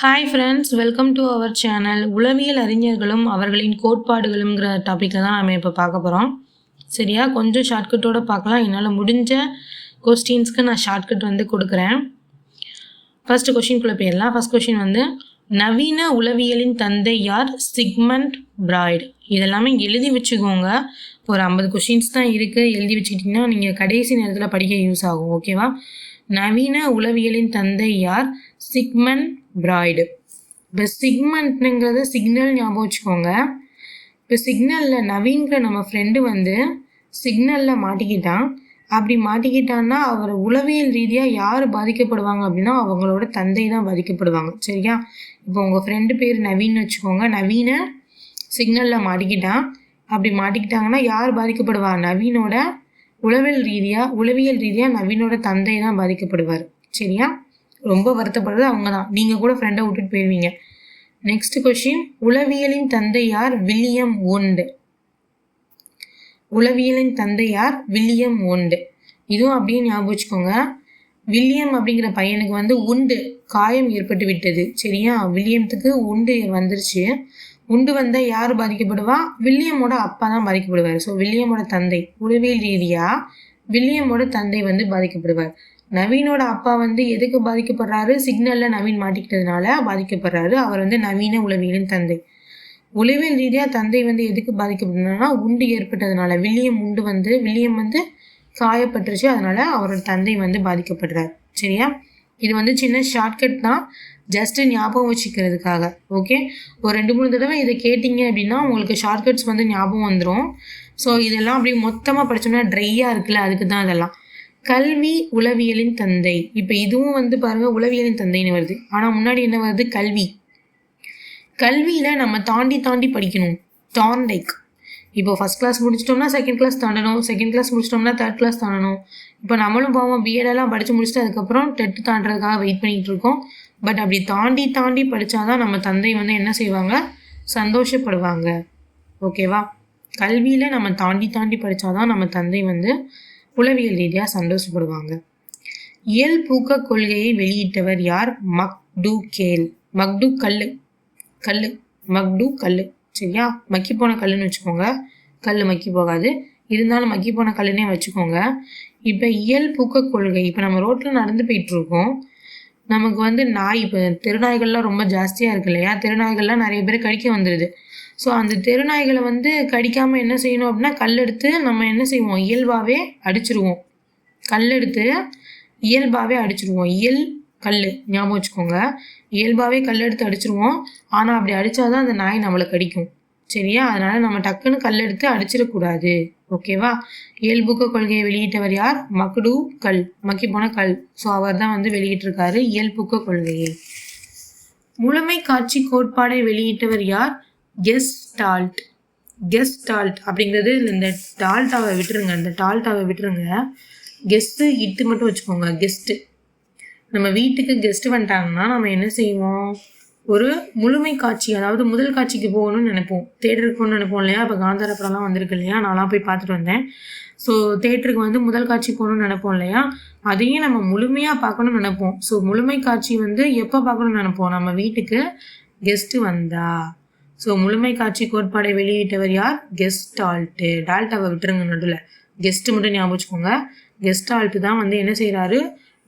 Hi friends welcome to our channel உளவியல் அறிஞர்களும் அவர்களின் கோட்பாடுகளுங்கிற டாப்பிக்கில் தான் நம்ம இப்போ பார்க்க போகிறோம் சரியா? கொஞ்சம் ஷார்ட்கட்டோடு பார்க்கலாம். என்னால் முடிஞ்ச கொஸ்டின்ஸ்க்கு நான் ஷார்ட்கட் வந்து கொடுக்குறேன். ஃபர்ஸ்ட் கொஷின்குள்ளே போயிடலாம். ஃபர்ஸ்ட் கொஷின் வந்து நவீன உளவியலின் தந்தை யார்? Sigmund Freud. இதெல்லாமே எழுதி வச்சுக்கோங்க. ஒரு ஐம்பது கொஷின்ஸ் தான் இருக்குது எழுதி வச்சுக்கிட்டிங்கன்னா நீங்கள் கடைசி நேரத்தில் படிக்க யூஸ் ஆகும். ஓகேவா நவீன உளவியலின் தந்தை யார்? சிக்மண்ட் பிராய்டு இப்போ சிக்மண்ட்ங்கிறது சிக்னல் ஞாபகம் வச்சுக்கோங்க. இப்போ சிக்னலில் நவீன்கிற நம்ம ஃப்ரெண்டு வந்து சிக்னலில் மாட்டிக்கிட்டான். அப்படி மாட்டிக்கிட்டான்னா அவர் உளவியல் ரீதியாக யார் பாதிக்கப்படுவாங்க அப்படின்னா அவங்களோட தந்தை தான் பாதிக்கப்படுவாங்க. சரியா? இப்போ உங்கள் ஃப்ரெண்டு பேர் நவீன் வச்சுக்கோங்க. நவீனை சிக்னலில் மாட்டிக்கிட்டான். அப்படி மாட்டிக்கிட்டாங்கன்னா யார் பாதிக்கப்படுவா? நவீனோட உளவியல் ரீதியாக உளவியல் ரீதியாக நவீனோட தந்தை தான் பாதிக்கப்படுவார். சரியா? ரொம்ப வருத்தப்படுறது அவங்க தான் நீங்கள் கூட ஃப்ரெண்டை விட்டுட்டு போயிடுவீங்க நெக்ஸ்ட் கொஷின் உளவியலின் தந்தை யார்? வில்லியம் ஒண்டு உளவியலின் தந்தை யார்? வில்லியம் ஒண்டு இதுவும் அப்படியே ஞாபகம் வச்சுக்கோங்க. வில்லியம் அப்படிங்கிற பையனுக்கு வந்து உண்டு காயம் ஏற்பட்டு விட்டது. சரியா? வில்லியத்துக்கு உண்டு வந்துருச்சு. உண்டு வந்தால் யார் பாதிக்கப்படுவா? வில்லியமோட அப்பா தான் பாதிக்கப்படுவார். ஸோ வில்லியமோட தந்தை உளவியல் ரீதியாக வில்லியமோட தந்தை வந்து பாதிக்கப்படுவார். நவீனோட அப்பா வந்து எதுக்கு பாதிக்கப்படுறாரு? சிக்னலில் நவீன் மாட்டிக்கிட்டதுனால பாதிக்கப்படுறாரு. அவர் வந்து நவீன உளவியலின் தந்தை. உளவியல் ரீதியாக தந்தை வந்து எதுக்கு பாதிக்கப்படுறதுனா உண்டு ஏற்பட்டதுனால. வில்லியம் உண்டு வந்து வில்லியம் வந்து காயப்பட்டுருச்சு. அதனால அவரோட தந்தை வந்து பாதிக்கப்படுறார். சரியா? இது வந்து சின்ன ஷார்ட்கட் தான். ஜஸ்ட்டு ஞாபகம் வச்சுக்கிறதுக்காக. ஓகே ஒரு ரெண்டு மூணு தடவை இதை கேட்டிங்க அப்படின்னா உங்களுக்கு ஷார்ட்கட்ஸ் வந்து ஞாபகம் வந்துடும் ஸோ இதெல்லாம் அப்படி மொத்தமாக படித்தோம்னா ட்ரையாக இருக்குல்ல? அதுக்கு தான் அதெல்லாம். கல்வி உளவியலின் தந்தை. இப்போ இதுவும் வந்து பாருங்க உளவியலின் தந்தைன்னு வருது. ஆனால் முன்னாடி என்ன வருது? கல்வி. கல்வியில் நம்ம தாண்டி தாண்டி படிக்கணும். டான்லைக் இப்போ ஃபஸ்ட் கிளாஸ் முடிச்சிட்டோம்னா செகண்ட் கிளாஸ் தாண்டணும். செகண்ட் கிளாஸ் முடிச்சிட்டோம்னா தேர்ட் கிளாஸ் தாண்டணும். இப்போ நம்மளும் பாவம் பிஎடெல்லாம் படித்து முடிச்சுட்டு அதுக்கப்புறம் டெட்டு தாண்டதுக்காக வெயிட் பண்ணிகிட்டு இருக்கோம். பட் அப்படி தாண்டி தாண்டி படித்தாதான் நம்ம தந்தை வந்து என்ன செய்வாங்க? சந்தோஷப்படுவாங்க. ஓகேவா கல்வியில் நம்ம தாண்டி தாண்டி படித்தாதான் நம்ம தந்தை வந்து உளவியல் ரீதியாக சந்தோஷப்படுவாங்க. இயல் பூக்க கொள்கையை வெளியிட்டவர் யார்? மக்டு கேல் மக்டு கல் கல் மக்டு கல் சரியா? மக்கி போன கல்லுன்னு வச்சுக்கோங்க. கல் மக்கி போகாது. இருந்தாலும் மக்கி போன கல்லுனே வச்சுக்கோங்க. இப்போ இயல் பூக்க கொள்கை இப்போ நம்ம ரோட்டில் நடந்து போயிட்டுருக்கோம். நமக்கு வந்து நாய் இப்போ தெருநாய்கள்லாம் ரொம்ப ஜாஸ்தியாக இருக்கு இல்லையா? தெருநாய்கள்லாம் நிறைய பேர் கடிக்க வந்துடுது ஸோ அந்த தெருநாய்களை வந்து கடிக்காமல் என்ன செய்யணும் அப்படின்னா கல் எடுத்து நம்ம என்ன செய்வோம்? இயல்பாகவே அடிச்சிருவோம். கல் எடுத்து இயல்பாகவே அடிச்சிருவோம். இயல் கல் ஞாபகம் வச்சுக்கோங்க. இயல்பாகவே கல் எடுத்து அடிச்சிருவோம். ஆனால் அப்படி அடித்தாதான் அந்த நாய் நம்மளை கடிக்கும். சரியா? அதனால் நம்ம டக்குன்னு கல் எடுத்து அடிச்சிடக்கூடாது ஓகேவா இயல்புக்க கொள்கையை வெளியிட்டவர் யார்? மக்டு கல் மக்கி போன கல். ஸோ அவர் தான் வந்து வெளியிட்டிருக்காரு இயல்புக்க கொள்கையை. முழுமை காட்சி கோட்பாடை வெளியிட்டவர் யார்? கெஸ்டால்ட் கெஸ்டால்ட் அப்படிங்கிறது இந்த டால்டாவை விட்டுருங்க. இந்த டால்டாவை விட்டுருங்க. கெஸ்ட்டு இட்டு மட்டும் வச்சுக்கோங்க. கெஸ்ட்டு நம்ம வீட்டுக்கு கெஸ்ட்டு வந்துட்டாங்கன்னா நம்ம என்ன செய்வோம்? ஒரு முழுமை காட்சி அதாவது முதல் காட்சிக்கு போகணும்னு நினைப்போம். தேட்டருக்கு போகணும்னு நினைப்போம் இல்லையா? இப்போ காந்தார படம்லாம் வந்திருக்கு இல்லையா? நான்லாம் போய் பார்த்துட்டு வந்தேன். ஸோ தேட்டருக்கு வந்து முதல் காட்சி போகணும்னு நினைப்போம் இல்லையா? அதையும் நம்ம முழுமையாக பார்க்கணும்னு நினைப்போம். ஸோ முழுமை காட்சி வந்து எப்போ பார்க்கணும்னு நினைப்போம்? நம்ம வீட்டுக்கு கெஸ்ட்டு வந்தா. ஸோ முழுமை காட்சி கோட்பாடை வெளியிட்டவர் யார்? கெஸ்ட் ஆல்ட்டு டால்ட்டாவை விட்டுருங்க நடுவில். கெஸ்ட்டு மட்டும் ஞாபகம் வச்சுக்கோங்க. கெஸ்ட் ஆல்ட்டு தான் வந்து என்ன செய்கிறாரு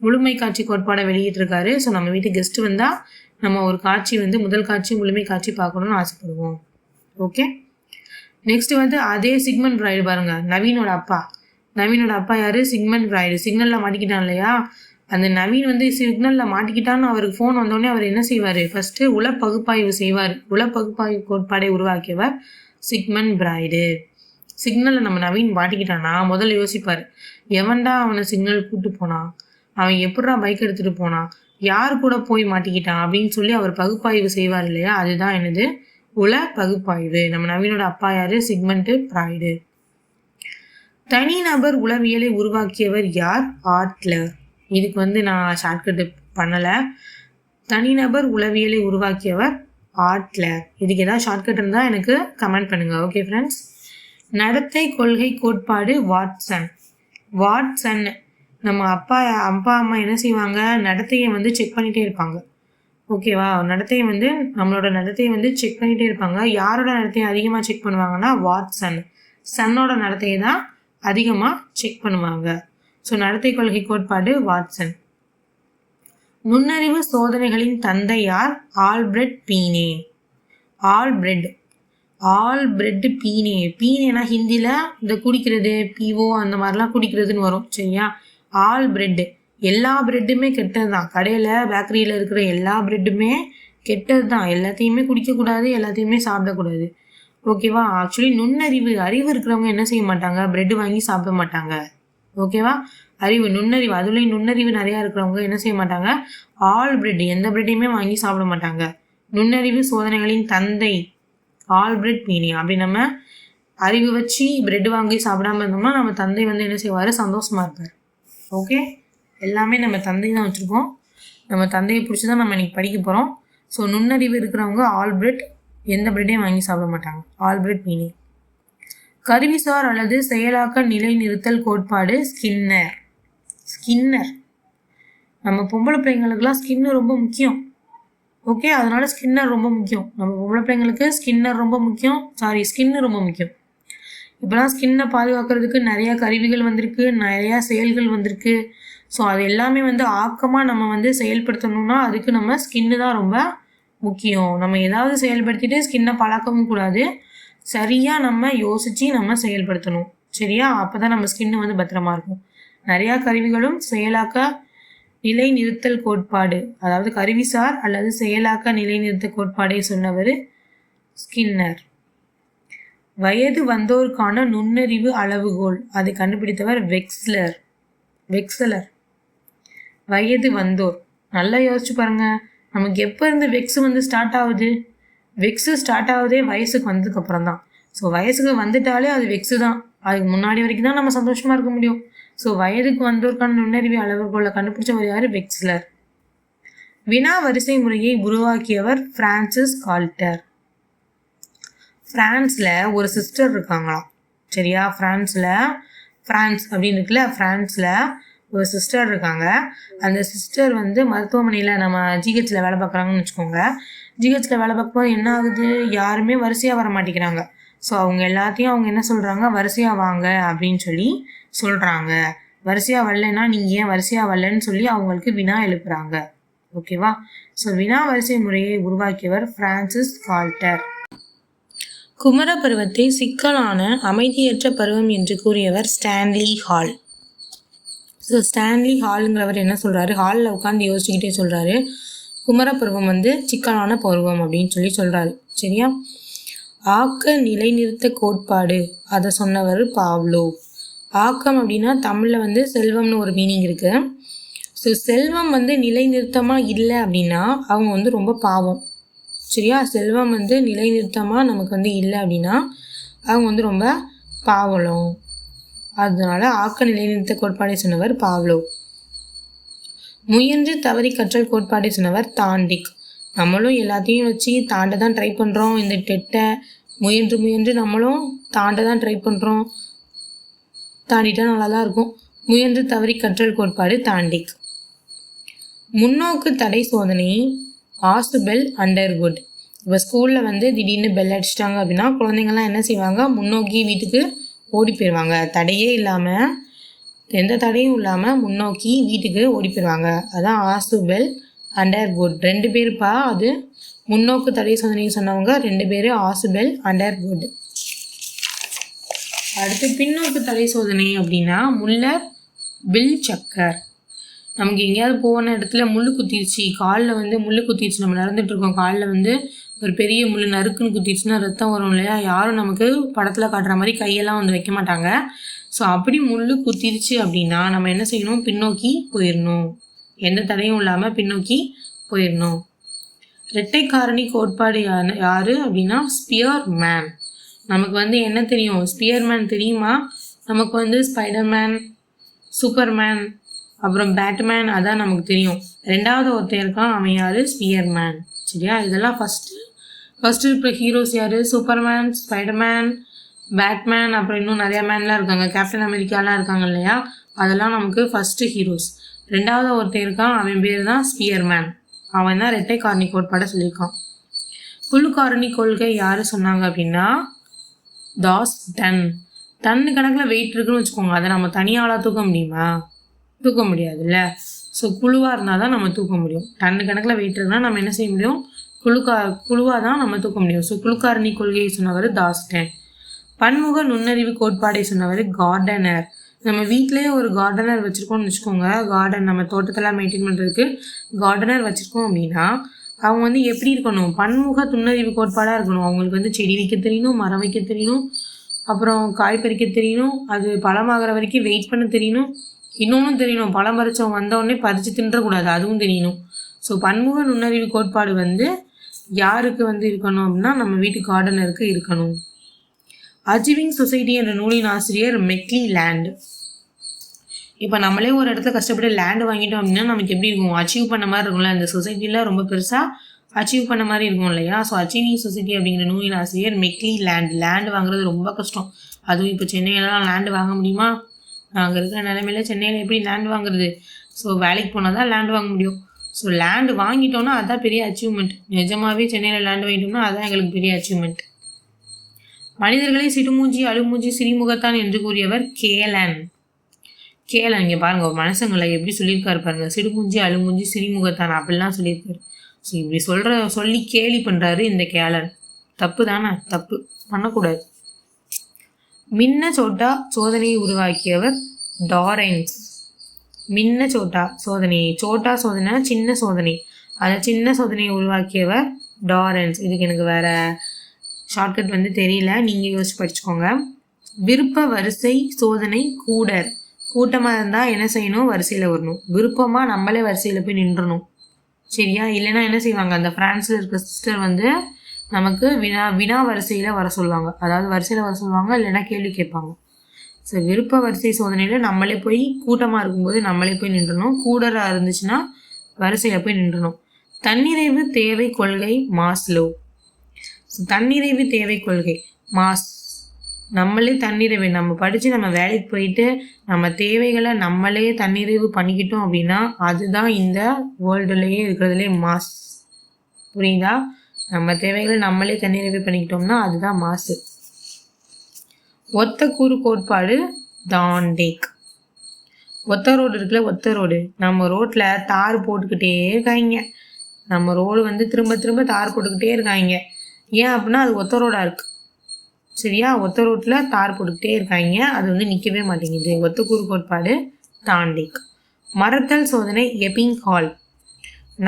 முழுமை காட்சி கோட்பாடை வெளியிட்டிருக்காரு. ஸோ நம்ம வீட்டுக்கு கெஸ்ட்டு வந்தால் நம்ம ஒரு காட்சி வந்து முதல் காட்சி முழுமை காட்சி பார்க்கணும்னு ஆசைப்படுவோம். ஓகே நெக்ஸ்ட் வந்து அதே சிக்மன் பிராய்டு பாருங்க. நவீனோட அப்பா. நவீனோட அப்பா யாரு? சிக்மன் பிராய்டு சிக்னலில் மாட்டிக்கிட்டான் இல்லையா? அந்த நவீன் வந்து சிக்னலில் மாட்டிக்கிட்டான்னு அவருக்கு ஃபோன் வந்தோடனே அவர் என்ன செய்வார்? ஃபஸ்ட்டு உள பகுப்பாய்வு செய்வார். உள பகுப்பாய்வு கோட்பாடை உருவாக்கியவர் சிக்மன் பிராய்டு. சிக்னலில் நம்ம நவீன் மாட்டிக்கிட்டானா முதல்ல யோசிப்பார். எவன்டா அவனை சிக்னல் கூட்டு போனான் அவன் எப்படா பைக் எடுத்துகிட்டு போனான் யார் கூட போய் மாட்டிக்கிட்டான்? அப்படின்னு சொல்லி அவர் பகுப்பாய்வு செய்வார் இல்லையா? அதுதான் எனது உல பகுப்பாய்வு நம்ம நவீனோட அப்பா யாரு? Sigmund Freud. தனிநபர் உளவியலை உருவாக்கியவர் யார்? ஆர்ட்லர் இதுக்கு வந்து நான் ஷார்ட்கட்டு பண்ணலை. தனிநபர் உளவியலை உருவாக்கியவர் ஆர்ட்ல இதுக்கு ஏதாவது ஷார்ட்கட் இருந்தால் எனக்கு கமெண்ட் பண்ணுங்கள் ஓகே ஃப்ரெண்ட்ஸ் நடத்தை கொள்கை கோட்பாடு வாட்ஸன் வாட்ஸன் நம்ம அப்பா அப்பா அம்மா என்ன செய்வாங்க? நடத்தையை வந்து செக் பண்ணிகிட்டே இருப்பாங்க. ஓகேவா நடத்தையை வந்து நம்மளோட நடத்தையை வந்து செக் பண்ணிகிட்டே இருப்பாங்க. யாரோட நடத்தையை அதிகமாக செக் பண்ணுவாங்கன்னா வாட்ஸன் சன்னோட நடத்தையை தான் அதிகமாக செக் பண்ணுவாங்க. ஸோ நடத்தை கொள்கை கோட்பாடு வாட்சன். நுண்ணறிவு சோதனைகளின் தந்தை யார்? Alfred Binet. Alfred. Alfred Binet. பீனேனா ஹிந்தியில் இந்த குடிக்கிறது பீவோ அந்த மாதிரிலாம் குடிக்கிறதுன்னு வரும் சரியா? ஆல் பிரெட்டு எல்லா பிரெட்டுமே கெட்டது தான் கடையில் பேக்கரியில் இருக்கிற எல்லா பிரெட்டுமே கெட்டது தான் எல்லாத்தையுமே குடிக்கக்கூடாது எல்லாத்தையுமே சாப்பிடக்கூடாது. ஓகேவா? ஆக்சுவலி நுண்ணறிவு அறிவு இருக்கிறவங்க என்ன செய்ய மாட்டாங்க? பிரெட் வாங்கி சாப்பிட மாட்டாங்க. ஓகேவா? அறிவு நுண்ணறிவு. அதுலேயும் நுண்ணறிவு நிறையா இருக்கிறவங்க என்ன செய்ய மாட்டாங்க? ஆல் பிரெட் எந்த பிரெட்டையுமே வாங்கி சாப்பிட மாட்டாங்க. நுண்ணறிவு சோதனைகளின் தந்தை ஆல் பிரெட் பீனி அப்படி நம்ம அறிவு வச்சு பிரெட் வாங்கி சாப்பிடாம இருந்தோம்னா நம்ம தந்தை வந்து என்ன செய்வார்? சந்தோஷமாக இருப்பார். ஓகே? எல்லாமே நம்ம தந்தை தான் வச்சுருக்கோம். நம்ம தந்தையை பிடிச்சி தான் நம்ம இன்றைக்கி படிக்க போகிறோம் ஸோ நுண்ணறிவு இருக்கிறவங்க ஆல் பிரெட் எந்த பிரெட்டையும் வாங்கி சாப்பிட மாட்டாங்க. ஆல் பிரெட் மீனிங் கருவிசார் அல்லது செயலாக்க நிலைநிறுத்தல் கோட்பாடு ஸ்கின்னர். ஸ்கின்னர். நம்ம பொம்பளை பிள்ளைங்களுக்குலாம் ஸ்கின்னு ரொம்ப முக்கியம். ஓகே? அதனால ஸ்கின்னர் ரொம்ப முக்கியம். நம்ம பொம்பளை பிள்ளைங்களுக்கு ஸ்கின்னர் ரொம்ப முக்கியம். சாரி ஸ்கின்னு ரொம்ப முக்கியம். இப்போலாம் ஸ்கின்னை பாதுகாக்கிறதுக்கு நிறையா கருவிகள் வந்திருக்கு. நிறையா செயல்கள் வந்திருக்கு. ஸோ அது எல்லாமே வந்து ஆக்கமாக நம்ம வந்து செயல்படுத்தணும்னா அதுக்கு நம்ம ஸ்கின்னு தான் ரொம்ப முக்கியம். நம்ம ஏதாவது செயல்படுத்திட்டு ஸ்கின்னை பழக்கவும் கூடாது. சரியாக நம்ம யோசித்து நம்ம செயல்படுத்தணும். சரியா? அப்போ தான் நம்ம ஸ்கின்னு வந்து பத்திரமா இருக்கும். நிறையா கருவிகளும் செயலாக்க நிலைநிறுத்தல் கோட்பாடு அதாவது கருவிசார் அல்லது செயலாக்க நிலைநிறுத்த கோட்பாடை சொன்னவர் ஸ்கின்னர். வயது வந்தோருக்கான நுண்ணறிவு அளவுகோல் அதை கண்டுபிடித்தவர் வெக்ஸ்லர். வெக்ஸலர். வயது வந்தோர். நல்லா யோசிச்சு பாருங்க. நமக்கு எப்போ இருந்து வெக்ஸ் வந்து ஸ்டார்ட் ஆகுது? வெக்ஸு ஸ்டார்ட் ஆகுதே வயசுக்கு வந்ததுக்கப்புறம் தான் ஸோ வயசுக்கு வந்துட்டாலே அது வெக்ஸு தான். அதுக்கு முன்னாடி வரைக்கும் தான் நம்ம சந்தோஷமாக இருக்க முடியும். ஸோ வயதுக்கு வந்தோருக்கான நுண்ணறிவு அளவுகோலை கண்டுபிடிச்சவர் யார்? வெக்ஸ்லர் வினா வரிசை முறையை உருவாக்கியவர் ஃப்ரான்சிஸ் கால்டர் ஃப்ரான்ஸில் ஒரு சிஸ்டர் இருக்காங்களாம். சரியா? ஃப்ரான்ஸில் ஃப்ரான்ஸ் அப்படின்னு இருக்குல்ல? ஃப்ரான்ஸில் ஒரு சிஸ்டர் இருக்காங்க. அந்த சிஸ்டர் வந்து மருத்துவமனையில் நம்ம ஜிஹெச்சில் வேலை பார்க்குறாங்கன்னு வச்சுக்கோங்க. ஜிஹெச்சில் வேலை பார்க்கும்போது என்ன ஆகுது? யாருமே வரிசையாக வர மாட்டேங்கிறாங்க. ஸோ அவங்க எல்லாத்தையும் அவங்க என்ன சொல்கிறாங்க வரிசையாக வாங்க அப்படின்னு சொல்லி சொல்கிறாங்க வரிசையாக வரலன்னா நீங்கள் ஏன் வரிசையாக வரலன்னு சொல்லி அவங்களுக்கு வினா எழுப்புறாங்க. ஓகேவா ஸோ வினா வரிசை முறையை உருவாக்கியவர் ஃப்ரான்சிஸ் கால்டர் குமர பருவத்தை சிக்கலான அமைதியற்ற பருவம் என்று கூறியவர் ஸ்டான்லி ஹால் ஸோ ஸ்டான்லி ஹாலுங்கிறவர் என்ன சொல்கிறாரு ஹாலில் உட்காந்து யோசிச்சுக்கிட்டே சொல்கிறாரு குமரப்பருவம் வந்து சிக்கலான பருவம் அப்படின்னு சொல்லி சொல்கிறாரு சரியா? ஆக்க நிலைநிறுத்த கோட்பாடு அதை சொன்னவர் பாவ்லோ. ஆக்கம் அப்படின்னா தமிழில் வந்து செல்வம்னு ஒரு மீனிங் இருக்குது ஸோ செல்வம் வந்து நிலைநிறுத்தமாக இல்லை அப்படின்னா அவங்க வந்து ரொம்ப பாவம். சரியா? செல்வம் வந்து நிலைநிறுத்தமாக நமக்கு வந்து இல்லை அப்படின்னா அவங்க வந்து ரொம்ப பாவலம். அதனால ஆக்க நிலைநிறுத்த கோட்பாடை சொன்னவர் பாவ்லோ. முயன்று தவறி கற்றல் கோட்பாடு சொன்னவர் தாண்டிக். நம்மளும் எல்லாத்தையும் வச்சு தாண்ட தான் ட்ரை பண்ணுறோம் இந்த டெட்டை முயன்று முயன்று நம்மளும் தாண்ட தான் ட்ரை பண்ணுறோம் தாண்டிட்டா நல்லா தான் இருக்கும். முயன்று தவறி கற்றல் கோட்பாடு தாண்டிக். முன்னோக்கு தடை சோதனை ஆசுபெல் அண்டர்வுட் இப்போ ஸ்கூலில் வந்து திடீர்னு பெல் அடிச்சிட்டாங்க அப்படின்னா குழந்தைங்கள்லாம் என்ன செய்வாங்க? முன்னோக்கி வீட்டுக்கு ஓடி போயிடுவாங்க தடையே இல்லாமல் எந்த தடையும் இல்லாமல் முன்னோக்கி வீட்டுக்கு ஓடி போயிடுவாங்க. அதான் ஆசுபெல் அண்டர்வுட் ரெண்டு பேருப்பா அது. முன்னோக்கு தடை சோதனை சொன்னவங்க ரெண்டு பேர் ஆசுபெல் அண்டர்வுட் அடுத்து பின்னோக்கு தடை சோதனை அப்படின்னா முல்லர் பில் சக்கர். நமக்கு எங்கேயாவது போன இடத்துல முள் குத்திருச்சு. காலில் வந்து முள் குத்திருச்சு. நம்ம நடந்துட்டு இருக்கோம். காலில் வந்து ஒரு பெரிய முள் நறுக்குன்னு குத்திருச்சுன்னா ரத்தம் வரும் இல்லையா? யாரும் நமக்கு படத்தில் காட்டுற மாதிரி கையெல்லாம் வந்து வைக்க மாட்டாங்க. ஸோ அப்படி முள் குத்திருச்சு அப்படின்னா நம்ம என்ன செய்யணும்? பின்னோக்கி போயிடணும் எந்த தடையும் இல்லாமல் பின்னோக்கி போயிடணும் இரட்டை காரணி கோட்பாடு யார் யார் அப்படின்னா ஸ்பியர் மேன். நமக்கு வந்து என்ன தெரியும்? ஸ்பியர் மேன் தெரியுமா? நமக்கு வந்து ஸ்பைடர்மேன் சூப்பர்மேன் அப்புறம் பேட்மேன் அதான் நமக்கு தெரியும். ரெண்டாவது ஒருத்தர் இருக்கான் அவன் யாரு? ஸ்பியர்மேன் சரியா? இதெல்லாம் ஃபஸ்ட்டு ஃபஸ்ட்டு இருக்கிற ஹீரோஸ் யார்? சூப்பர்மேன் ஸ்பைடர்மேன் பேட்மேன் அப்புறம் இன்னும் நிறைய மேன்லாம் இருக்காங்க. கேப்டன் அமெரிக்காலாம் இருக்காங்க இல்லையா? அதெல்லாம் நமக்கு ஃபஸ்ட்டு ஹீரோஸ் ரெண்டாவது ஒருத்தன் இருக்கான். அவன் பேர் தான் ஸ்பியர் மேன் அவன் தான் ரெட்டை காரணி கோட்பாடை சொல்லியிருக்கான். குழு காரணி கொள்கை யார் சொன்னாங்க அப்படின்னா தாஸ் டன் டன்னு கணக்கில் வெயிட் இருக்குன்னு வச்சுக்கோங்க. அதை நம்ம தனியாளாக தூக்க முடியுமா? தூக்க முடியாதுல்ல. ஸோ குழுவாக இருந்தால் தான் நம்ம தூக்க முடியும். டன்னு கணக்கில் வெயிட் இருக்குன்னா நம்ம என்ன செய்ய முடியும்? குழுக்கா குழுவாக தான் நம்ம தூக்க முடியும். ஸோ குழுக்காரணி கொள்கையை சொன்னவர் தாஸ் தாஸ்டன் பன்முக நுண்ணறிவு கோட்பாடை சொன்னவர் கார்டனர். நம்ம வீட்டிலேயே ஒரு கார்டனர் வச்சுருக்கோம்னு வச்சுக்கோங்க. கார்டன் நம்ம தோட்டத்தெல்லாம் மெயின்டைன் பண்ணுறதுக்கு கார்டனர் வச்சுருக்கோம் அப்படின்னா அவங்க வந்து எப்படி இருக்கணும்? பன்முக துண்ணறிவு கோட்பாடாக இருக்கணும். அவங்களுக்கு வந்து செடி வைக்க தெரியணும் மரம் வைக்க தெரியணும் அப்புறம் காய் பறிக்க தெரியணும் அது பழமாகிற வரைக்கும் வெயிட் பண்ண தெரியணும் இன்னொன்றும் தெரியணும். பழம் பறிச்சவங்க வந்தோடனே பறித்து தின்றக்கூடாது. அதுவும் தெரியணும். ஸோ பன்முக நுண்ணறிவு கோட்பாடு வந்து யாருக்கு வந்து இருக்கணும் அப்படின்னா நம்ம வீட்டு கார்டனருக்கு இருக்கணும். அச்சீவிங் சொசைட்டி என்ற நூலின் ஆசிரியர் மெக்லி லேண்ட். இப்போ நம்மளே ஒரு இடத்துல கஷ்டப்பட்டு லேண்ட் வாங்கிட்டோம் அப்படின்னா நமக்கு எப்படி இருக்கும்? அச்சீவ் பண்ண மாதிரி இருக்கும்ல? அந்த சொசைட்டியில் ரொம்ப பெருசாக அச்சீவ் பண்ண மாதிரி இருக்கும் இல்லையா? ஸோ அச்சீவிங் சொசைட்டி அப்படிங்கிற நூலின் ஆசிரியர் மெக்லி லேண்ட். லேண்ட் வாங்குறது ரொம்ப கஷ்டம். அதுவும் இப்போ சென்னையிலலாம் லேண்ட் வாங்க முடியுமா? நாங்கள் இருக்கிற நிலைமையில சென்னையில் எப்படி லேண்ட் வாங்குறது? ஸோ வேலைக்கு போனால் தான் லேண்ட் வாங்க முடியும். ஸோ லேண்ட் வாங்கிட்டோம்னா அதுதான் பெரிய அச்சீவ்மெண்ட் நிஜமாவே சென்னையில் லேண்ட் வாங்கிட்டோம்னா அதுதான் எங்களுக்கு பெரிய அச்சீவ்மெண்ட் மனிதர்களை சிடுமூஞ்சி அழுமூஞ்சி சிறிமுகத்தான் என்று கூறியவர் கேலன் கேலன் இங்கே பாருங்க ஒரு மனுஷங்களை எப்படி சொல்லியிருக்காரு பாருங்க. சிடுமூஞ்சி அழுமூஞ்சி சிறிமுகத்தான் அப்படிலாம் சொல்லியிருக்காரு. ஸோ இப்படி சொல்கிற சொல்லி கேலி பண்ணுறாரு இந்த கேலன் தப்பு தானே? தப்பு. பண்ணக்கூடாது. மின்ன சோட்டா சோதனையை உருவாக்கியவர் டாரன்ஸ். மின்ன சோட்டா சோதனை. சோட்டா சோதனை சின்ன சோதனை. அந்த சின்ன சோதனையை உருவாக்கியவர் டாரன்ஸ். இதுக்கு எனக்கு வேற ஷார்ட்கட் வந்து தெரியல நீங்கள் யோசிச்சு படிச்சுக்கோங்க. விருப்ப வரிசை சோதனை கூடர். கூட்டமாக இருந்தால் என்ன செய்யணும்? வரிசையில் வரணும். விருப்பமாக நம்மளே வரிசையில் போய் நின்றணும். சரியா? இல்லைன்னா என்ன செய்வாங்க? அந்த ஃப்ரான்ஸில் இருக்க சிஸ்டர் வந்து நமக்கு வினா வினா வரிசையில் வர சொல்லுவாங்க. அதாவது வரிசையில் வர சொல்லுவாங்க இல்லைன்னா கேள்வி கேட்பாங்க. ஸோ விருப்ப வரிசை சோதனையில் நம்மளே போய் கூட்டமாக இருக்கும்போது நம்மளே போய் நின்றணும். கூடராக இருந்துச்சுன்னா வரிசையில் போய் நின்றணும். தன்னிறைவு தேவை கொள்கை மாஸ்லோ. தன்னிறைவு தேவை கொள்கை மாஸ் நம்மளே தன்னிறைவு நம்ம படித்து நம்ம வேலைக்கு போயிட்டு நம்ம தேவைகளை நம்மளே தன்னிறைவு பண்ணிக்கிட்டோம் அப்படின்னா அதுதான் இந்த வேர்ல்டுலேயே இருக்கிறதுலே மாஸ். புரியுதா? நம்ம தேவைகளை நம்மளே தன்னிறைவு பண்ணிக்கிட்டோம்னா அதுதான் மாசு ஒத்த கூறு கோட்பாடு தாண்டேக். ஒத்த ரோடு இருக்குல்ல ஒத்த ரோடு. நம்ம ரோட்டில் தார் போட்டுக்கிட்டே இருக்காங்க. நம்ம ரோடு வந்து திரும்ப திரும்ப தார் போட்டுக்கிட்டே இருக்காங்க. ஏன் அப்படின்னா அது ஒத்த ரோடாக இருக்குது சரியா? ஒத்த ரோட்டில் தார் போட்டுக்கிட்டே இருக்காங்க. அது வந்து நிற்கவே மாட்டேங்குது. ஒத்த கூறு கோட்பாடு தாண்டிக் மரத்தல் சோதனை எபிங் ஹால்.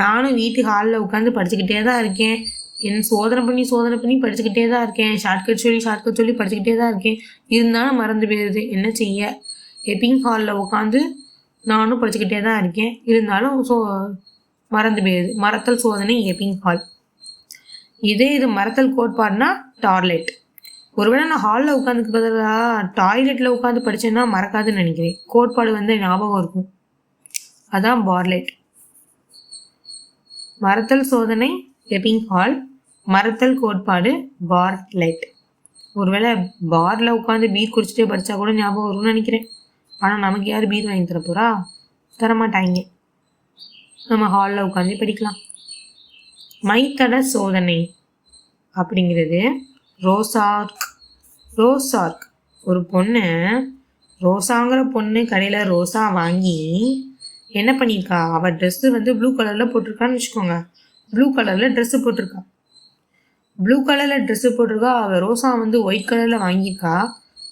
நானும் வீட்டு ஹாலில் உட்காந்து படிச்சுக்கிட்டே தான் இருக்கேன். என் சோதனை பண்ணி சோதனை பண்ணி படிச்சுக்கிட்டே தான் இருக்கேன். ஷார்ட்கட் சொல்லி ஷார்ட்கட் சொல்லி படிச்சுக்கிட்டே தான் இருக்கேன். இருந்தாலும் மறந்து போயிடுது என்ன செய்ய? எப்பிங் ஹாலில் உட்காந்து நானும் படிச்சுக்கிட்டே தான் இருக்கேன். இருந்தாலும் சோ மறந்து போயிடுது மரத்தல் சோதனை எப்பிங் ஹால். இதே இது மரத்தல் கோட்பாடுனா டார்லெட் ஒருவேளை நான் ஹாலில் உட்காந்துக்கு பதிலாக டாய்லெட்டில் உட்காந்து படித்தேன்னா மறக்காதுன்னு நினைக்கிறேன். கோட்பாடு வந்து ஞாபகம் இருக்கும். அதான் பார்லெட் மரத்தல் சோதனை எபிங் ஹால் மரத்தல் கோட்பாடு பார்லெட் ஒருவேளை பாரில் உட்காந்து பீர் குடிச்சிட்டே படித்தா கூட ஞாபகம் வரும்னு நினைக்கிறேன். ஆனால் நமக்கு யார் பீர் வாங்கி தர போகிறா தரமாட்டாங்க நம்ம ஹாலில் உட்காந்து படிக்கலாம். மைத்தட சோதனை அப்படிங்கிறது ரோசார்க் ரோசார்க். ஒரு பொண்ணு ரோசாங்கிற பொண்ணு கடையில் ரோசா வாங்கி என்ன பண்ணியிருக்கா? அவள் ட்ரெஸ்ஸு வந்து ப்ளூ கலரில் போட்டிருக்கான்னு வச்சுக்கோங்க. ப்ளூ கலரில் ட்ரெஸ்ஸு போட்டிருக்கா. ப்ளூ கலரில் ட்ரெஸ்ஸு போட்டிருக்கா. அவள் ரோசா வந்து ஒயிட் கலரில் வாங்கியிருக்கா.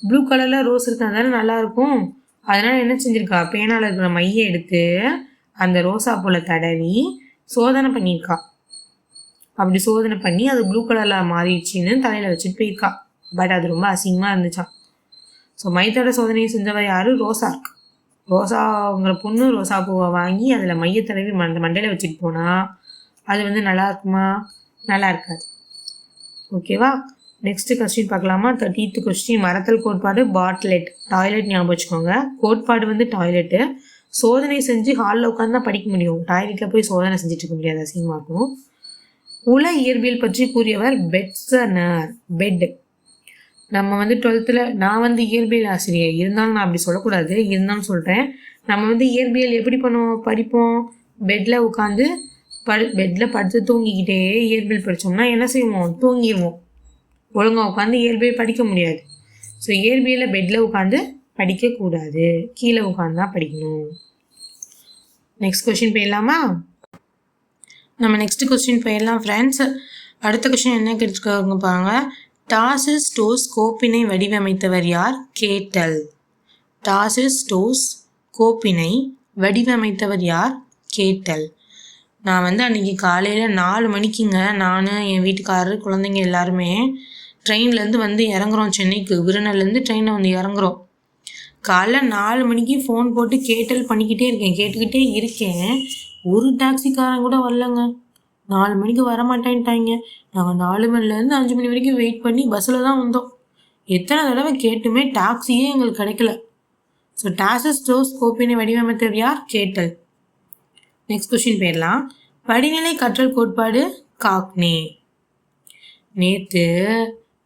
ப்ளூ கலரில் ரோஸ் இருக்கா தானே நல்லாயிருக்கும் அதனால் என்ன செஞ்சுருக்கா? பேனால் இருக்கிற மையை எடுத்து அந்த ரோசா போல் தடவி சோதனை பண்ணியிருக்கா. அப்படி சோதனை பண்ணி அது ப்ளூ கலரில் மாறிடுச்சின்னு தலையில் வச்சுட்டு போயிருக்கா. பட் அது ரொம்ப அசிங்கமாக இருந்துச்சான் ஸோ மைத்தோட சோதனையை செஞ்சவர் யார்? ரோசாக் ரோசாங்கிற பொண்ணு ரோசா பூவை வாங்கி அதில் மையத்தடவி அந்த மண்டையில் வச்சுட்டு போனால் அது வந்து நல்லா இருக்குமா? நல்லா இருக்காது. ஓகேவா நெக்ஸ்ட் கொஸ்டின் பார்க்கலாமா? தேர்ட்டீத்து கொஸ்டின் மரத்தல் கோட்பாடு பாட்லெட் டாய்லெட் ஞாபகம் வச்சுக்கோங்க. கோட்பாடு வந்து டாய்லெட்டு சோதனை செஞ்சு ஹாலில் உட்காந்து தான் படிக்க முடியும். டாய்லெட்டில் போய் சோதனை செஞ்சுட்டு இருக்க முடியாது. அசிங்கமாக இருக்கும். உல இயற்பியல் பற்றி கூறியவர் பெட்சனர் பெட். நம்ம வந்து டுவெல்த்தில் நான் வந்து இயற்பியல் ஆசிரியர். இருந்தாலும் நான் அப்படி சொல்லக்கூடாது. இருந்தாலும் சொல்கிறேன் நம்ம வந்து இயற்பியல் எப்படி பண்ணுவோம்? படிப்போம். பெட்டில் உட்காந்து படு பெட்டில் படுத்து தூங்கிக்கிட்டே இயற்பியல் படித்தோம்னா என்ன செய்வோம்? தூங்கிடுவோம் ஒழுங்காக உட்காந்து இயற்பியல் படிக்க முடியாது. ஸோ இயற்பியலில் பெட்டில் உட்காந்து படிக்கக்கூடாது. கீழே உட்காந்து தான் படிக்கணும். நெக்ஸ்ட் கொஷின் போயிடலாமா நம்ம நெக்ஸ்ட் கொஸ்டின் போயிடலாம் ஃப்ரெண்ட்ஸ் அடுத்த கொஸ்டின் என்ன கேட்டிருக்காங்க பாருங்க. டாசஸ் டோஸ் கோப்பினை வடிவமைத்தவர் யார்? கேட்டல். டாசஸ் டோஸ் கோப்பினை வடிவமைத்தவர் யார்? கேட்டல். நான் வந்து அன்றைக்கி காலையில் நாலு மணிக்குங்க நான் என் வீட்டுக்காரர் குழந்தைங்க எல்லாருமே ட்ரெயின்லேருந்து வந்து இறங்குறோம் சென்னைக்கு. விருநர்லேருந்து ட்ரெயினில் வந்து இறங்குறோம். காலைல நாலு மணிக்கு ஃபோன் போட்டு கேட்டல் பண்ணிக்கிட்டே இருக்கேன். கேட்டுக்கிட்டே இருக்கேன். ஒரு டாக்ஸிக்காரன் கூட வரலங்க. நாலு மணிக்கு வரமாட்டேன்ட்டாங்க நாங்கள் நாலு மணிலேருந்து அஞ்சு மணி வரைக்கும் வெயிட் பண்ணி பஸ்ஸில் தான் வந்தோம். எத்தனை தடவை கேட்டுமே டாக்ஸியே எங்களுக்கு கிடைக்கல. ஸோ டாசஸ் டோஸ் கோப்பினை வடிவமைத்தவர் யார்? கேட்டல். நெக்ஸ்ட் கொஷின் போயிடலாம். படிநிலை கற்றல் கோட்பாடு காக்னே. நேற்று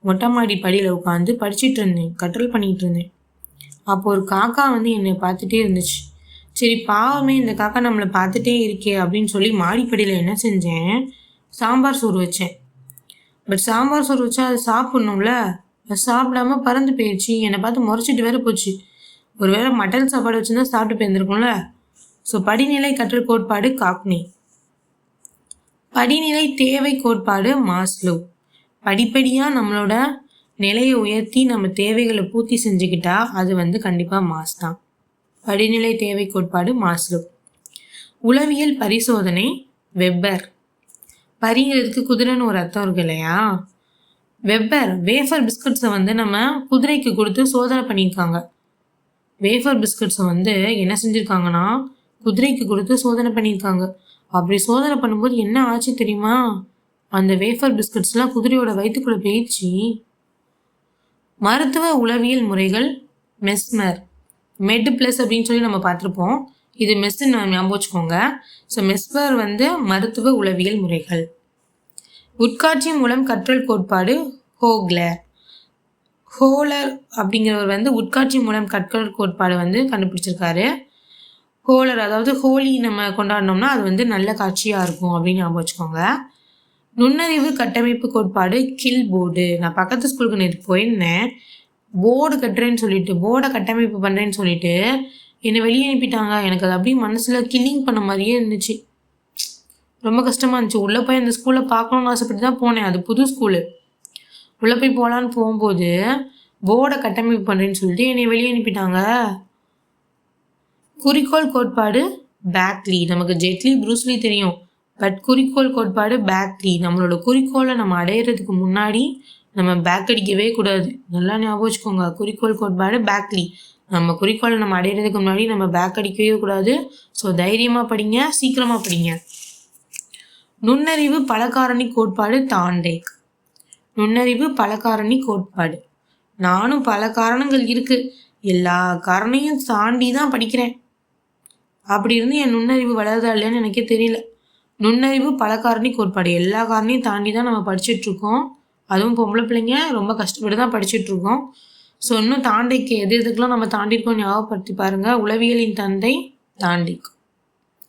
மொட்டை மாடி படியில் உட்காந்து படிச்சுட்டு இருந்தேன். கற்றல் பண்ணிகிட்டு இருந்தேன். அப்போ ஒரு காக்கா வந்து என்னை பார்த்துட்டே இருந்துச்சு. சரி பாவமே இந்த காக்கா நம்மளை பார்த்துட்டே இருக்கே அப்படின்னு சொல்லி மாடிப்படியில் என்ன செஞ்சேன்? சாம்பார் சோறு வச்சேன். பட் சாம்பார் சோறு வச்சா அது சாப்பிட்ணும்ல? அது சாப்பிடாம பறந்து போயிடுச்சு என்னை பார்த்து முறைச்சிட்டு வேற போச்சு. ஒரு வேளை மட்டன் சாப்பாடு வச்சுருந்தா சாப்பிட்டு போயிருந்துருக்கும்ல? ஸோ படிநிலை கற்றல் கோட்பாடு காக்னி. படிநிலை தேவை கோட்பாடு மாஸ்லோ. படிப்படியாக நம்மளோட நிலையை உயர்த்தி நம்ம தேவைகளை பூர்த்தி செஞ்சுக்கிட்டா அது வந்து கண்டிப்பாக மாஸ் தான். படிநிலை தேவை கோட்பாடு மாஸ்லோ. உளவியல் பரிசோதனை வெப்பர். பரிங்கிறதுக்கு குதிரைன்னு ஒரு அர்த்தம் இருக்கு இல்லையா? வெப்பர் வேஃபர் பிஸ்கட்ஸை வந்து நம்ம குதிரைக்கு கொடுத்து சோதனை பண்ணியிருக்காங்க. வேஃபர் பிஸ்கட்ஸை வந்து என்ன செஞ்சுருக்காங்கன்னா குதிரைக்கு கொடுத்து சோதனை பண்ணியிருக்காங்க. அப்படி சோதனை பண்ணும்போது என்ன ஆச்சு தெரியுமா? அந்த வேஃபர் பிஸ்கட்ஸ்லாம் குதிரையோட வயிற்றுக்குள்ளே போயிடுச்சு. மருத்துவ உளவியல் முறைகள் மெஸ்மர். மெட் ப்ளஸ் அப்படின்னு சொல்லி நம்ம பார்த்துருப்போம். இது மெஸ்ன்னு ஞாபகம் வச்சுக்கோங்க. ஸோ மெஸ்பர் வந்து மருத்துவ உளவியல் முறைகள். உட்காட்சி மூலம் கற்றல் கோட்பாடு ஹோக்லர் ஹோலர் அப்படிங்கிறவர் வந்து உட்காட்சி மூலம் கற்றல் கோட்பாடு வந்து கண்டுபிடிச்சிருக்காரு. ஹோலர் அதாவது ஹோலி நம்ம கொண்டாடினோம்னா அது வந்து நல்ல காட்சியாக இருக்கும் அப்படின்னு ஞாபகம் வச்சுக்கோங்க. நுண்ணறிவு கட்டமைப்பு கோட்பாடு கில் போர்டு நான் பக்கத்து ஸ்கூலுக்கு நேற்று போயிருந்தேன். போர்டு கட்டுறேன்னு சொல்லிட்டு போர்டை கட்டமைப்பு பண்ணுறேன்னு சொல்லிட்டு என்னை வெளியே அனுப்பிட்டாங்க. எனக்கு அது அப்படியே மனசில் கில்லிங் பண்ண மாதிரியே இருந்துச்சு. ரொம்ப கஷ்டமாக இருந்துச்சு. உள்ளே போய் அந்த ஸ்கூலில் பார்க்கணுன்னு ஆசைப்பட்டு தான் போனேன். அது புது ஸ்கூலு உள்ளே போய் போகலான்னு போகும்போது போர்டை கட்டமைப்பு பண்ணுறேன்னு சொல்லிட்டு என்னை வெளியே அனுப்பிட்டாங்க. குறிக்கோள் கோட்பாடு பேக்லி நமக்கு ஜெட்லி ப்ரூஸ்லி தெரியும். பட் குறிக்கோள் கோட்பாடு பேக்லி நம்மளோட குறிக்கோளை நம்ம அடையிறதுக்கு முன்னாடி நம்ம பேக் அடிக்கவே கூடாது. நல்லா ஞாபகம் வச்சுக்கோங்க. குறிக்கோள் கோட்பாடு பேக்லி நம்ம குறிக்கோளை நம்ம அடையிறதுக்கு முன்னாடி நம்ம பேக் அடிக்கவே கூடாது. ஸோ தைரியமாக படிங்க சீக்கிரமாக படிங்க. நுண்ணறிவு பலகாரணி கோட்பாடு தாண்டேக் நுண்ணறிவு பலகாரணி கோட்பாடு. நானும் பல காரணங்கள் இருக்குது எல்லா காரணையும் தாண்டி தான் படிக்கிறேன். அப்படி இருந்து என் நுண்ணறிவு வளருதா இல்லையான்னு எனக்கே தெரியல. நுண்ணறிவு பல காரணி கோட்பாடு. எல்லா காரணையும் தாண்டி தான் நம்ம படிச்சுட்ருக்கோம் அதுவும் பொம்பளை பிள்ளைங்க ரொம்ப கஷ்டப்பட்டு தான் படிச்சுட்ருக்கோம். ஸோ இன்னும் தாண்டிக்கு எது எதுக்கெல்லாம் நம்ம தாண்டிருக்கோம் ஞாபகப்படுத்தி பாருங்கள் உளவியலின் தந்தை தாண்டிக்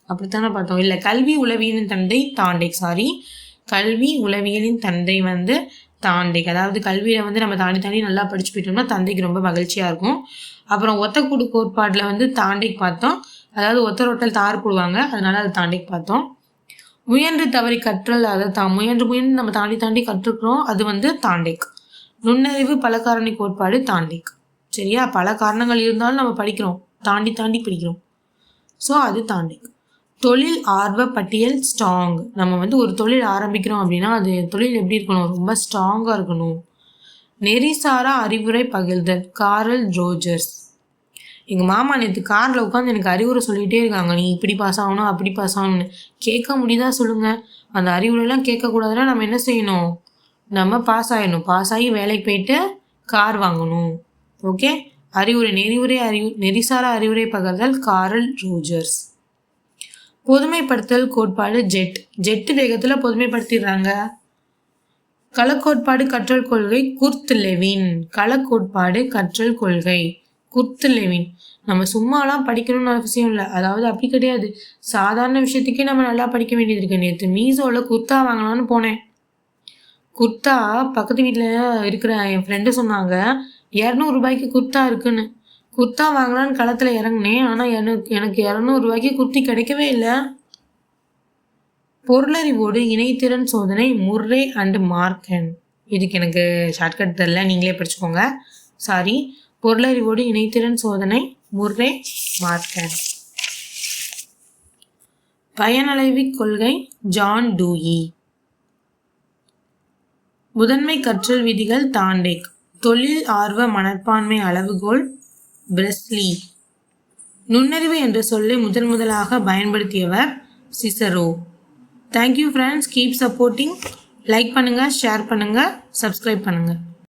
அப்படித்தானே பார்த்தோம். இல்லை கல்வி உளவியலின் தந்தை தாண்டிக் சாரி கல்வி உளவியலின் தந்தை வந்து தாண்டிக் அதாவது கல்வியில் வந்து நம்ம தாண்டி தாண்டி நல்லா படிச்சு போயிட்டோம்னா தந்தைக்கு ரொம்ப மகிழ்ச்சியாக இருக்கும். அப்புறம் ஒத்தக்கூடு கோட்பாட்டில் வந்து தாண்டிக் பார்த்தோம். அதாவது ஒத்த ரொட்டல் தார் போடுவாங்க. அதனால அதை தாண்டிக் பார்த்தோம். முயன்று தவறி கற்றல் அதை தான் முயன்று முயன்று நம்ம தாண்டி தாண்டி கற்றுக்கிறோம். அது வந்து தாண்டிக். நுண்ணறிவு பல காரணி கோட்பாடு தாண்டிக். சரியா? பல காரணங்கள் இருந்தாலும் நம்ம படிக்கிறோம். தாண்டி தாண்டி படிக்கிறோம். ஸோ அது தாண்டிக். தொழில் ஆர்வ பட்டியல் ஸ்ட்ராங் நம்ம வந்து ஒரு தொழில் ஆரம்பிக்கிறோம் அப்படின்னா அது தொழில் எப்படி இருக்கணும்? ரொம்ப ஸ்ட்ராங்காக இருக்கணும். நெறிசாரா அறிவுரை பகிர்தல். காரல் ரோஜர்ஸ் எங்கள் மாமா நேற்று காரில் உட்காந்து எனக்கு அறிவுரை சொல்லிகிட்டே இருக்காங்க. நீ இப்படி பாஸ் ஆகணும் அப்படி பாஸ் ஆகணும்னு. கேட்க முடியுதா சொல்லுங்கள் அந்த அறிவுரைலாம் கேட்கக்கூடாதுன்னா நம்ம என்ன செய்யணும்? நம்ம பாஸ் ஆகிடணும் பாஸ் ஆகி வேலைக்கு போயிட்டு கார் வாங்கணும். ஓகே அறிவுரை நெறிவுரை அறிவு நெறிசார அறிவுரை பகர்தல் காரல் ரோஜர்ஸ் பொதுமைப்படுத்தல் கோட்பாடு ஜெட் ஜெட்டு வேகத்தில் பொதுமைப்படுத்திடுறாங்க. களக்கோட்பாடு கற்றல் கொள்கை குர்த் லெவின். களக்கோட்பாடு கற்றல் கொள்கை. குர்த்து லெவின் நம்ம சும்மாலாம் படிக்கணும்னு அவசியம் இல்லை. அதாவது அப்படி கிடையாது. சாதாரண விஷயத்துக்கே நம்ம நல்லா படிக்க வேண்டியது இருக்கு. நேற்று மீஷோவில் குர்த்தா வாங்கலாம்னு போனேன். குர்த்தா பக்கத்து வீட்டில் இருக்கிற என் ஃப்ரெண்டு சொன்னாங்க இரநூறுபாய்க்கு குர்த்தா இருக்குன்னு. குர்த்தா வாங்கலான்னு களத்தில் இறங்கினேன். ஆனால் எனக்கு எனக்கு இரநூறுபாய்க்கு குர்த்தி கிடைக்கவே இல்லை. பொருளறிவோடு இணைத்திறன் சோதனை முர்ரே அண்ட் மார்க்கன் இதுக்கு எனக்கு ஷார்ட்கட் தெரில நீங்களே படிச்சுக்கோங்க. சாரி பொருளறிவோடு இணைத்திறன் சோதனை முர்ரே மார்க்கன் பயனளைவிக் கொள்கை ஜான் டூயி முதன்மை கற்றல் விதிகள் தாண்டேக். தொழில் ஆர்வ மனப்பான்மை அளவுகோல் பிரெஸ்லி நுண்ணறிவு என்ற சொல்லை முதன் முதலாக பயன்படுத்தியவர் Cicero thank you friends keep supporting like பண்ணுங்கள் ஷேர் பண்ணுங்கள் சப்ஸ்கிரைப் பண்ணுங்கள்